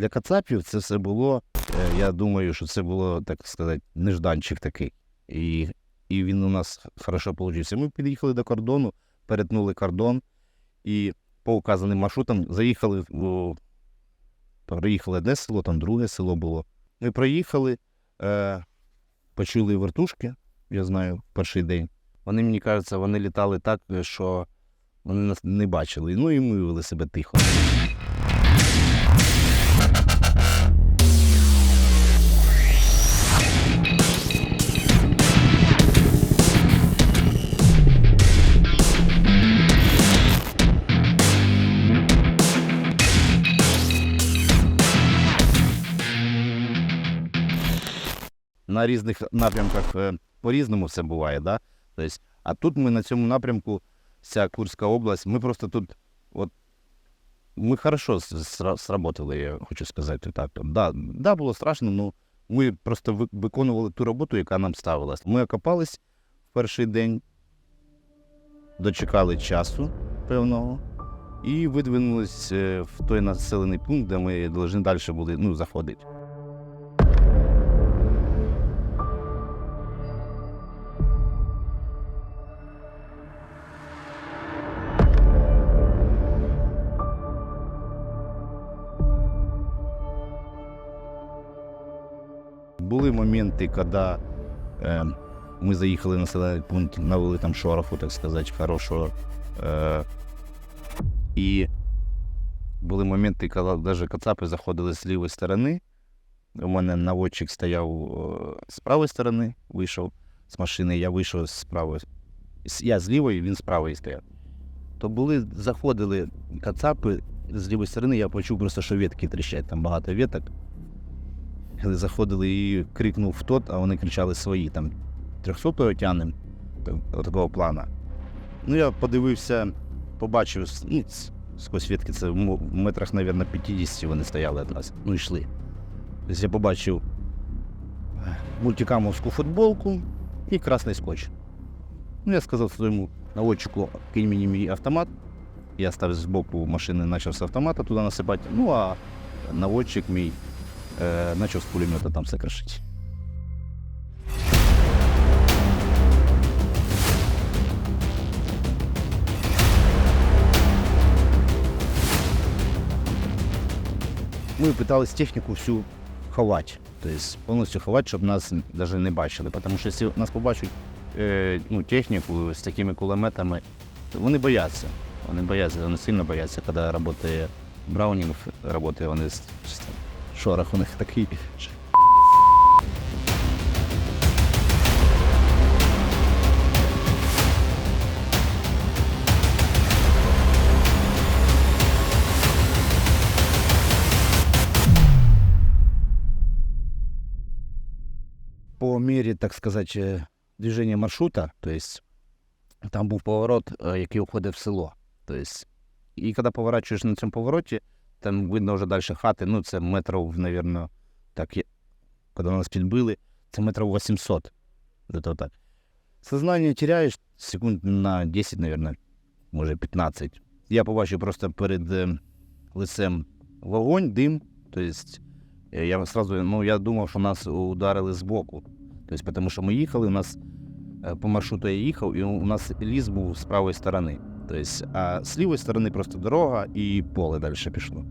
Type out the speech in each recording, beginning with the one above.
Для кацапів це все було. е, Я думаю, що це було, так сказати, нежданчик такий. І, і він у нас хорошо вийшов. Ми під'їхали до кордону, перетнули кордон і по указаним маршрутам заїхали в проїхали одне село, там друге село було. Ми проїхали, е, почули вертушки, я знаю, перший день. Вони, мені кажеться, вони літали так, що вони нас не бачили. Ну і ми вели себе тихо. На різних напрямках е, по-різному все буває, да? Тобто, а тут ми на цьому напрямку, вся Курська область, ми просто тут, ми хорошо сработали, я хочу сказати так. Да, да, було страшно, але ми просто ви- виконували ту роботу, яка нам ставилась. Ми окопались в перший день, дочекали часу певного і видвинулись е, в той населений пункт, де ми повинні далі були ну, заходити. Були моменти, коли е, ми заїхали на населений пункт, навели там шороху, так сказати, хорошого. Е, і були моменти, коли навіть кацапи заходили з лівої сторони. У мене наводчик стояв з правої сторони, вийшов з машини, я вийшов з правої. Я з лівої, він з правої стояв. То були, заходили кацапи з лівої сторони, я почув просто, що ветки тріщать, там багато веток. Заходили і крикнув тот, а вони кричали свої там 300 тянем такого плана. Ну, я подивився, побачив ну, сквозь ветки, це в метрах, мабуть, 50 вони стояли від нас. Ну, йшли. Тобто я побачив е, мультикамовську футболку і красний скотч. Ну, я сказав своєму наводчику, кинь мені мій автомат. Я став з боку машини, почав з автомата туди насипати. Ну, а наводчик мій е, почав з пулемета там все крашити. Ми питались техніку всю ховати. Тобто повністю ховати, щоб нас навіть не бачили. Тому що якщо нас побачать е, ну, техніку з такими кулеметами, то вони бояться. Вони бояться, вони сильно бояться, коли працює Браунінг, працює вони з шорох у них такий. по мере, так сказать, е, движения маршрута, то есть там був поворот, е, який уходить в село. То есть, і коли поворачуєш на цьому повороті, там видно вже далі хати, ну це метрів, мабуть, так, коли нас підбили, це метрів 800. Где-то так. Сознание теряєш секунд на 10, мабуть, може 15. Я побачив просто перед е, лицем вогонь, дим, то есть Е, Я сразу, ну, я думав, що нас ударили збоку. Тобто, тому що ми їхали, у нас е, по маршруту я їхав, і у нас ліс був з правої сторони. Тобто, а з лівої сторони просто дорога і поле далі пішло.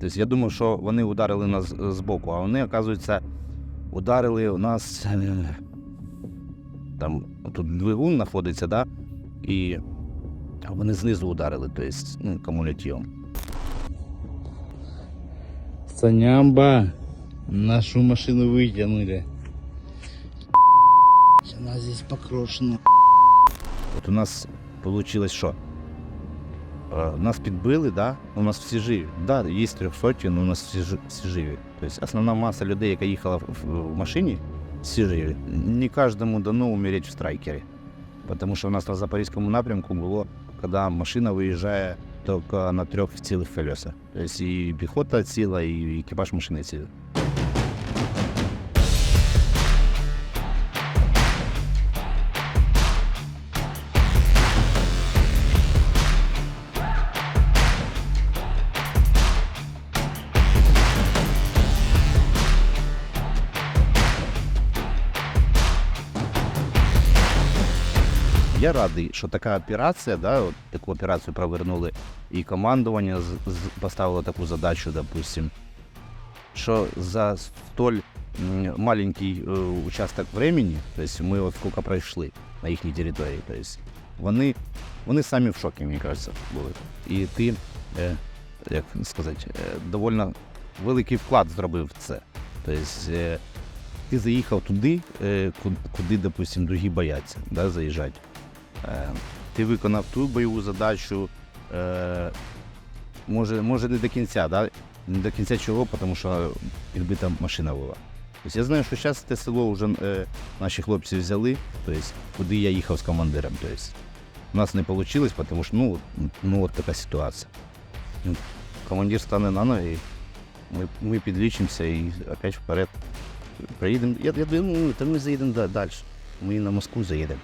Тобто я думав, що вони ударили нас з- збоку, а вони, оказується, ударили у нас. Там тут двигун знаходиться, да? і вони знизу ударили, тобто, ну, кумулятивом. Санямба, нашу машину вытянули. Она здесь покрошена. От у нас вийшло що? Е, Нас підбили, да? у нас всі живі. Да, є трьохсоті, але у нас всі, всі живі. Тобто основна маса людей, яка їхала в, машині, всі живі. Не кожному дано умереть в страйкері. Тому що у нас на запорізькому напрямку було, коли машина виїжджає тільки на трьох цілих колесах. Тобто і піхота ціла, і екіпаж машини цілий. Я радий, що така операція, да, от таку операцію провернули, і командування з, з- поставило таку задачу, допустим, що за столь маленький е, участок времени, тобто ми от скільки пройшли на їхній території, тобто вони, вони самі в шокі, мені кажеться, були. І ти, е, як сказати, е, доволі великий вклад зробив в це. Тобто, е, ти заїхав туди, е, куди, допустим, другі бояться да, заїжджати. Е, ти виконав ту бойову задачу, е, може, може не до кінця, да? не до кінця чого, тому що підбита машина була. Тобто я знаю, що зараз те село вже е, наші хлопці взяли, тобто, куди я їхав з командиром. Тобто, у нас не вийшло, тому що ну, ну, от така ситуація. Ну, Командир стане на ноги, ми, ми підлічимося і опять вперед. Приїдемо. Я, я думаю, та ми заїдемо далі. Ми на Москву заїдемо.